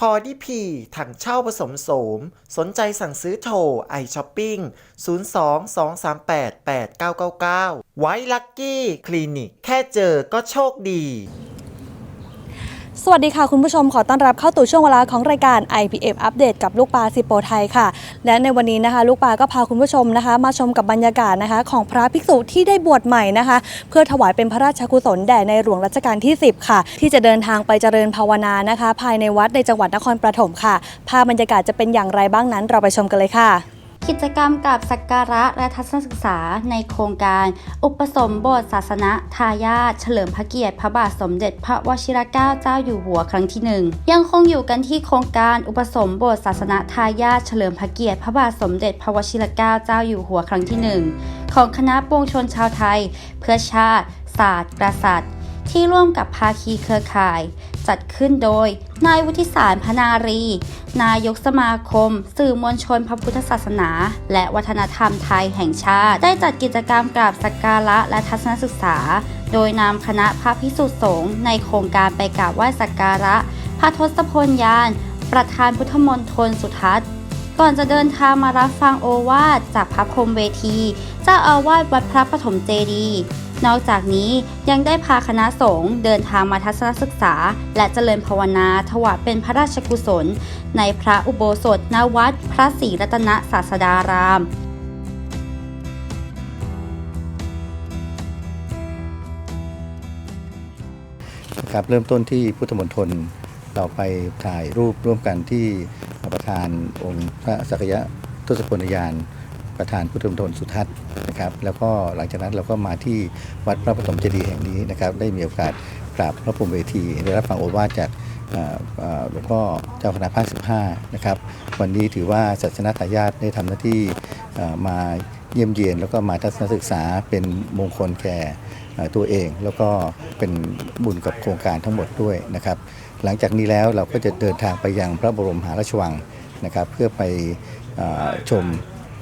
คอดีพีถังเช่าผสมโสม สนใจสั่งซื้อโทรไอช้อปปิ้ง 02-238-8999 ไว้ลักกี้ คลินิก แค่เจอก็โชคดี สวัสดีค่ะคุณผู้ชมขอต้อนรับเข้าสู่ช่วงเวลาของรายการ IPM อัปเดตกับลูกปลาสิโปไทยค่ะ และในวันนี้นะคะ ลูกปลาก็พาคุณผู้ชมนะคะ มาชมกับบรรยากาศนะคะ ของพระภิกษุที่ได้บวชใหม่นะคะ เพื่อถวายเป็นพระราชกุศลแด่ในหลวงรัชกาลที่ 10 ค่ะ ที่จะเดินทางไปเจริญภาวนานะคะ ภายในวัดในจังหวัดนครปฐมค่ะภาพบรรยากาศจะเป็นอย่างไรบ้างนั้น เราไปชมกันเลยค่ะ กิจกรรมกับสักการะและทัศนศึกษาในโครงการ อุปสมบทศาสนทายาทเฉลิมพระเกียรติพระบาทสมเด็จพระวชิรเกล้าเจ้าอยู่หัวครั้งที่หนึ่งยังคงอยู่กันที่โครงการอุปสมบทศาสนทายาทเฉลิมพระเกียรติพระบาทสมเด็จพระวชิรเกล้าเจ้าอยู่หัวครั้งที่หนึ่งของคณะปวงชนชาวไทย เพื่อชาติ ศาสตร์กษัตริย์ ที่ร่วมกับภาคีเครือข่าย จัดขึ้นโดย นายวุฒิสารพนารี นายกสมาคม สื่อมวลชนพระพุทธศาสนา และวัฒนธรรมไทยแห่งชาติ ได้จัดกิจกรรมกราบสักการะและทัศนศึกษา โดยนำคณะพระพิสุสงฆ์ในโครงการไปกราบไหว้สักการะ พระทศพลยาน ประธานพุทธมณฑลสุทัศน์ก่อนจะเดินทางมารับฟังโอวาทจากพระพรมเวที เจ้าอาวาสวัดพระปฐมเจดีย์ นอกจากนี้ยังได้พาคณะสงฆ์เดินทางมาทัศนศึกษา และเจริญภาวนาถวายเป็นพระราชกุศล ในพระอุโบสถณวัด พระศรีรัตนศาสดารามครับเริ่มต้นที่พุทธมณฑลเราไปถ่ายรูปร่วมกันที่ประธานองค์พระสักยะทศพลยาน ประธานพุทธมณฑลสุทัศน์นะครับ แล้วก็หลังจากนั้นเราก็มาที่วัดพระปฐมเจดีย์แห่งนี้นะครับ ได้มีโอกาสกราบพระพรหมเวที ได้รับฟังโอวาทจากหลวงพ่อเจ้าคณะภาค 15 นะครับ วันนี้ถือว่าศาสนทายาทได้ทำหน้าที่มาเยี่ยมเยียน แล้วก็มาทัศนศึกษาเป็นมงคลแก่ตัวเอง แล้วก็เป็นบุญกับโครงการทั้งหมดด้วยนะครับ หลังจากนี้แล้วเราก็จะเดินทางไปยังพระบรมมหาราชวังนะครับ เพื่อไปอชม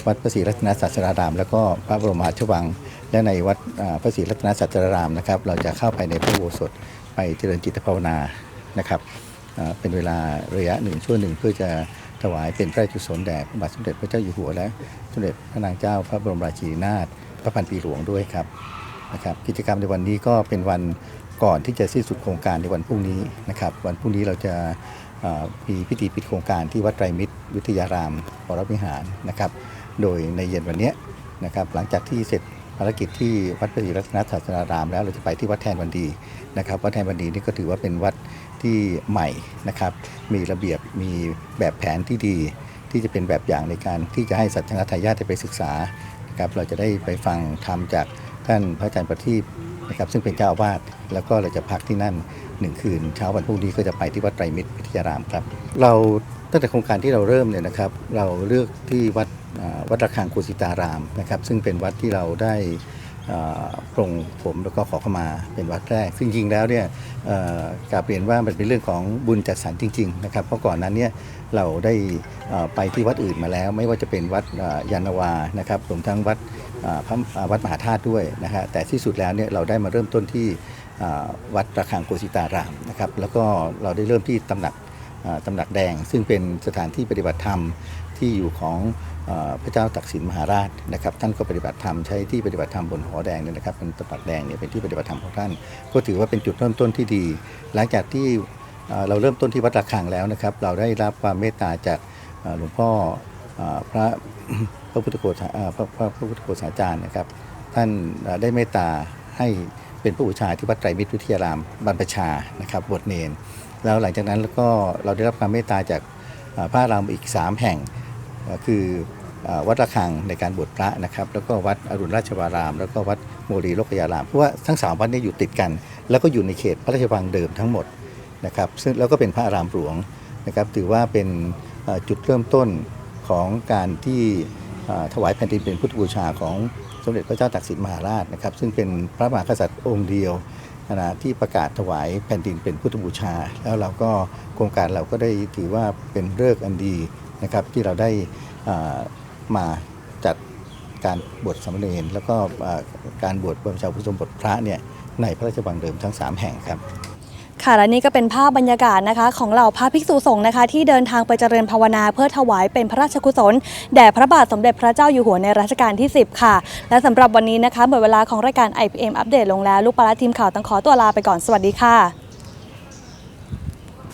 วัดพระศรีรัตนศาสดาราม แล้วก็พระบรมราชวัง และในวัดพระศรีรัตนศาสดารามนะครับ เราจะเข้าไปในพระอุโบสถไปเจริญจิตภาวนานะครับเป็นเวลาระยะหนึ่งชั่วหนึ่งเพื่อจะถวายเป็นพระราชกุศลแด่พระบาทสมเด็จพระเจ้าอยู่หัวและสมเด็จพระนางเจ้าพระบรมราชินีนาถพระพันปีหลวงด้วยครับนะครับกิจกรรมในวันนี้ก็เป็นวันก่อนที่จะสิ้นสุดโครงการในวันพรุ่งนี้นะครับ วันพรุ่งนี้เราจะมีพิธีปิดโครงการที่วัดไตรมิตรวิทยารามวรวิหารนะครับ โดยในเย็นวันนี้นะครับหลังจากที่เสร็จภารกิจที่วัดพระศรีรัตนศาสดาราม แล้วเราจะไปที่วัดแทนวันดีนะครับวัดแทนวันดีนี่ก็ถือว่าเป็นวัดที่ใหม่นะครับมีระเบียบมีแบบแผนที่ดีที่จะเป็นแบบอย่างในการที่จะให้สัชนาทายาทได้ไปศึกษานะครับเราจะได้ไปฟังธรรมจากท่านพระอาจารย์ประทีปนะครับซึ่งเป็นเจ้าอาวาสแล้วก็เราจะพักที่นั่นหนึ่งคืน เช้าวันพรุ่งนี้ก็จะไปที่วัดไตรมิตรวิทยารามครับ เราตั้งแต่โครงการที่เราเริ่มเนี่ยนะครับ เราเลือกที่วัด วัดระฆังกุสิตารามนะครับ ซึ่งเป็นวัดที่เราได้อ่าปรงผมแล้วก็ขอเข้ามาเป็นวัดแรก ซึ่งจริงแล้วเนี่ยกาบเรียนว่ามันเป็นเรื่องของบุญจัดสรรจริงๆนะครับเพราะก่อนนั้นเนี่ยเราได้ไปที่วัดอื่นมาแล้ว ไม่ว่าจะเป็นวัดยานาวานะครับรวมทั้งวัดพระวัดมหาธาตุด้วยนะฮะแต่ที่สุดแล้วเนี่ยเราได้มาเริ่มต้นที่วัดระฆังกุสิตารามนะครับแล้วก็เราได้เริ่มที่ตำหนักตำหนักแดง ซึ่งเป็นสถานที่ปฏิบัติธรรมที่อยู่ของ พระเจ้าตักสินมหาราชนะครับ ท่านก็ปฏิบัติธรรมใช้ที่ปฏิบัติธรรมบนหอแดงเนี่ยนะครับเป็นตำหนักแดงเนี่ยเป็นที่ปฏิบัติธรรมของท่าน ก็ถือว่าเป็นจุดเริ่มต้นที่ดี หลังจากที่เราเริ่มต้นที่วัดระฆังแล้วนะครับ เราได้รับความเมตตาจากหลวงพ่อพระพระพุทธโฆษาพระพระพระพุทธโฆษาจารย์นะครับ ท่านได้เมตตาให้เป็นผู้บูชาที่วัดไตรมิตรวิทยารามบรรพชานะครับบวชเนน แล้วหลังจากนั้นแล้วก็เราได้รับความเมตตาจากพระรามอีก 3 แห่ง คือ วัดระฆังในการบวชพระนะครับแล้วก็วัดอรุณราชวาราม แล้วก็วัดโมรีโลกยารามเพราะว่าทั้ง 3 วัดนี้อยู่ติดกัน แล้วก็อยู่ในเขตพระราชวังเดิมทั้งหมดนะครับซึ่งแล้วก็เป็นพระอารามหลวงนะครับถือว่าเป็นจุดเริ่มต้นของการที่ถวายแผ่นดินเป็นพุทธบูชาของสมเด็จพระเจ้าตากสินมหาราชนะครับ ซึ่งเป็นพระมหากษัตริย์องค์เดียวนะที่ประกาศถวายแผ่นดินเป็นพุทธบูชา แล้วเราก็โครงการเราก็ได้ถือว่าเป็นเลิกอันดีนะครับที่เราได้อ่า มาจัดการบวชสามเณรแล้วก็การบวชบรมชาวพุทธสมบทพระเนี่ยในพระราชวังเดิมทั้ง 3 แห่งครับค่ะและนี่ก็เป็นภาพบรรยากาศนะคะ ของเหล่าพระภิกษุสงฆ์นะคะ ที่เดินทางไปเจริญภาวนาเพื่อถวายเป็นพระราชกุศลแด่พระบาทสมเด็จพระเจ้าอยู่หัวในรัชกาลที่ 10 ค่ะ และสำหรับวันนี้นะคะหมดเวลาของรายการ IPM อัปเดตลงแล้ว ลูกปลาทีมข่าวต้องขอตัวลาไปก่อนสวัสดีค่ะ